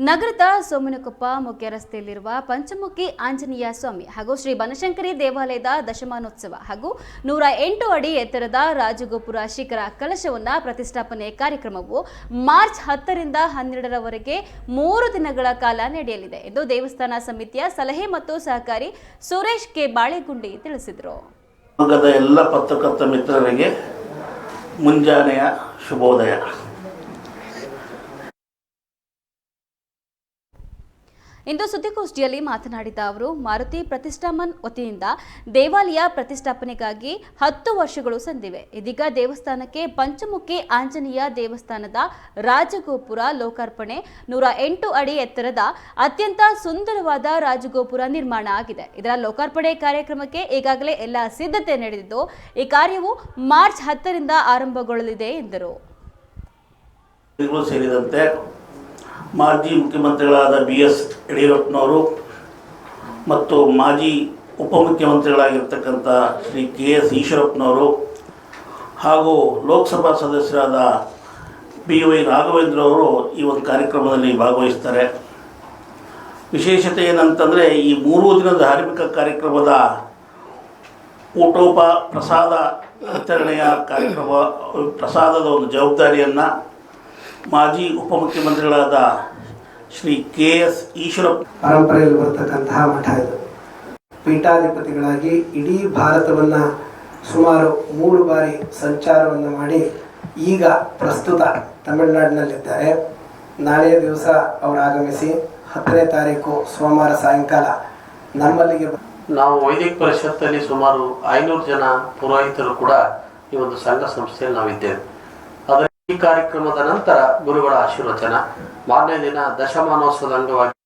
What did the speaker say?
ನಗರದ ಸೋಮನಕೊಪ್ಪ ಮುಖ್ಯ ರಸ್ತೆಯಲ್ಲಿರುವ ಪಂಚಮುಖಿ ಆಂಜನೇಯ ಸ್ವಾಮಿ ಹಾಗೂ ಶ್ರೀ ಬನಶಂಕರಿ ದೇವಾಲಯದ ದಶಮಾನೋತ್ಸವ ಹಾಗೂ ನೂರ ಎಂಟು ಅಡಿ ಎತ್ತರದ ರಾಜಗೋಪುರ ಶಿಖರ ಕಲಶವನ್ನ ಪ್ರತಿಷ್ಠಾಪನೆ ಕಾರ್ಯಕ್ರಮವು ಮಾರ್ಚ್ ಹತ್ತರಿಂದ ಹನ್ನೆರಡರವರೆಗೆ ಮೂರು ದಿನಗಳ ಕಾಲ ನಡೆಯಲಿದೆ ಎಂದು ದೇವಸ್ಥಾನ ಸಮಿತಿಯ ಸಲಹೆ ಮತ್ತು ಸಹಕಾರಿ ಸುರೇಶ್ ಕೆ. ಬಾಳೆಗುಂಡಿ ತಿಳಿಸಿದರು. ಎಲ್ಲ ಪತ್ರಕರ್ತ ಮಿತ್ರರಿಗೆ ಮುಂಜಾನೆಯ ಶುಭೋದಯ. ಇಂದು ಸುದ್ದಿಗೋಷ್ಠಿಯಲ್ಲಿ ಮಾತನಾಡಿದ ಅವರು, ಮಾರುತಿ ಪ್ರತಿಷ್ಠಾಮನ್ ವತಿಯಿಂದ ದೇವಾಲಯ ಪ್ರತಿಷ್ಠಾಪನೆಗಾಗಿ ಹತ್ತು ವರ್ಷಗಳು ಸಂದಿವೆ. ಇದೀಗ ದೇವಸ್ಥಾನಕ್ಕೆ ಪಂಚಮುಖಿ ಆಂಜನೇಯ ದೇವಸ್ಥಾನದ ರಾಜಗೋಪುರ ಲೋಕಾರ್ಪಣೆ ನೂರ ಎಂಟು ಅಡಿ ಎತ್ತರದ ಅತ್ಯಂತ ಸುಂದರವಾದ ರಾಜಗೋಪುರ ನಿರ್ಮಾಣ ಆಗಿದೆ. ಇದರ ಲೋಕಾರ್ಪಣೆ ಕಾರ್ಯಕ್ರಮಕ್ಕೆ ಈಗಾಗಲೇ ಎಲ್ಲ ಸಿದ್ಧತೆ ನಡೆದಿದ್ದು, ಈ ಕಾರ್ಯವು ಮಾರ್ಚ್ ಹತ್ತರಿಂದ ಆರಂಭಗೊಳ್ಳಲಿದೆ ಎಂದರು. ಮಾಜಿ ಮುಖ್ಯಮಂತ್ರಿಗಳಾದ ಬಿ ಎಸ್ ಯಡಿಯೂರಪ್ಪನವರು ಮತ್ತು ಮಾಜಿ ಉಪಮುಖ್ಯಮಂತ್ರಿಗಳಾಗಿರ್ತಕ್ಕಂಥ ಶ್ರೀ ಕೆ ಎಸ್ ಈಶ್ವರಪ್ಪನವರು ಹಾಗೂ ಲೋಕಸಭಾ ಸದಸ್ಯರಾದ ಬಿ ವೈ ರಾಘವೇಂದ್ರ ಅವರು ಈ ಒಂದು ಕಾರ್ಯಕ್ರಮದಲ್ಲಿ ಭಾಗವಹಿಸ್ತಾರೆ. ವಿಶೇಷತೆ ಏನಂತಂದರೆ ಈ ಮೂರು ದಿನದ ಧಾರ್ಮಿಕ ಕಾರ್ಯಕ್ರಮದ ಊಟೋಪ ಪ್ರಸಾದ ವಿತರಣೆಯ ಕಾರ್ಯಕ್ರಮ, ಪ್ರಸಾದದ ಒಂದು ಜವಾಬ್ದಾರಿಯನ್ನು ಮಾಜಿ ಉಪಮುಖ್ಯಮಂತ್ರಿಗಳಾದ ಶ್ರೀ ಕೆ ಎಸ್ ಈಶ್ವರಪ್ಪ. ಪರಂಪರೆಯಲ್ಲಿ ಬರ್ತಕ್ಕಂತಹ ಮಠ ಇದು. ಪೀಠಾಧಿಪತಿಗಳಾಗಿ ಇಡೀ ಭಾರತವನ್ನ ಸುಮಾರು ಮೂರು ಬಾರಿ ಸಂಚಾರವನ್ನು ಮಾಡಿ ಈಗ ಪ್ರಸ್ತುತ ತಮಿಳುನಾಡಿನಲ್ಲಿದ್ದಾರೆ. ನಾಳೆಯ ದಿವಸ ಅವರು ಆಗಮಿಸಿ ಹತ್ತನೇ ತಾರೀಕು ಸೋಮವಾರ ಸಾಯಂಕಾಲ ನಮ್ಮಲ್ಲಿಗೆ ನಾವು ವೈದಿಕ ಪರಿಷತ್ತಲ್ಲಿ ಸುಮಾರು ಐನೂರು ಜನ ಪುರೋಹಿತರು ಕೂಡ ಈ ಒಂದು ಸಂಘ ಸಂಸ್ಥೆಯಲ್ಲಿ ನಾವಿದ್ದೇವೆ. ಈ ಕಾರ್ಯಕ್ರಮದ ನಂತರ ಗುರುಗಳ ಆಶೀರ್ವಚನ. ಮಾರನೇ ದಿನ ದಶಮಾನೋತ್ಸವದ ಅಂಗವಾಗಿ